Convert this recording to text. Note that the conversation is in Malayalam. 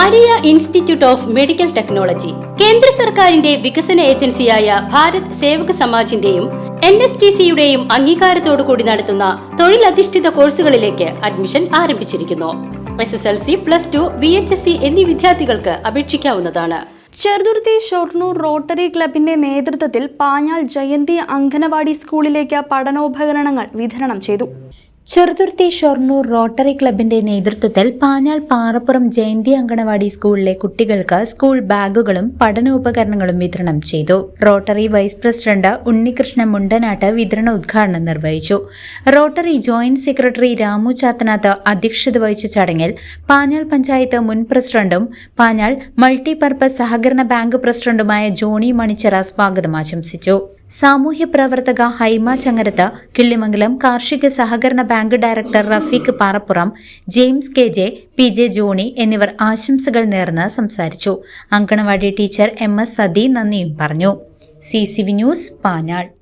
Maria institute of medical technology കേന്ദ്ര സർക്കാരിന്റെ വികസന ഏജൻസിയായ ഭാരത് സേവക സമാജിന്റെയും എൻ എസ് ടി സിയുടെയും അംഗീകാരത്തോടു കൂടി നടത്തുന്ന തൊഴിലധിഷ്ഠിത കോഴ്സുകളിലേക്ക് അഡ്മിഷൻ ആരംഭിച്ചിരിക്കുന്നു. S S L C plus two V H S C എന്നീ വിദ്യാർത്ഥികൾക്ക് അപേക്ഷിക്കാവുന്നതാണ്. ചെറുതുരുത്തി ഷൊർണൂർ റോട്ടറി ക്ലബിന്റെ നേതൃത്വത്തിൽ പാഞ്ഞാൾ ജയന്തി അംഗനവാടി സ്കൂളിലേക്ക് പഠനോപകരണങ്ങൾ വിതരണം ചെയ്തു. ചെറുതുരുത്തി ഷൊർണൂർ റോട്ടറി ക്ലബിന്റെ നേതൃത്വത്തിൽ പാഞ്ഞാൾ പാറപ്പുറം ജയന്തി അങ്കണവാടി സ്കൂളിലെ കുട്ടികൾക്ക് സ്കൂൾ ബാഗുകളും പഠനോപകരണങ്ങളും വിതരണം ചെയ്തു. Rotary vice president Unnikrishnan Mundanatt വിതരണ ഉദ്ഘാടനം നിർവഹിച്ചു. Rotary joint secretary Ramu Chathanath അധ്യക്ഷത വഹിച്ച ചടങ്ങിൽ പാഞ്ഞാൾ പഞ്ചായത്ത് മുൻ പ്രസിഡന്റും പാഞ്ഞാൾ മൾട്ടിപർപ്പസ് സഹകരണ ബാങ്ക് പ്രസിഡന്റുമായ ജോണി മണിച്ചറ സ്വാഗതം ആശംസിച്ചു. സാമൂഹ്യ പ്രവർത്തക ഹൈമ ചങ്ങരത്ത് കിള്ളിമംഗലം കാർഷിക സഹകരണ bank director Rafeeq Parappuram James K J P J Johny എന്നിവർ ആശംസകൾ നേർന്ന് സംസാരിച്ചു. Anganwadi teacher M S Sathi നന്ദിയും പറഞ്ഞു. C C V news Panjal.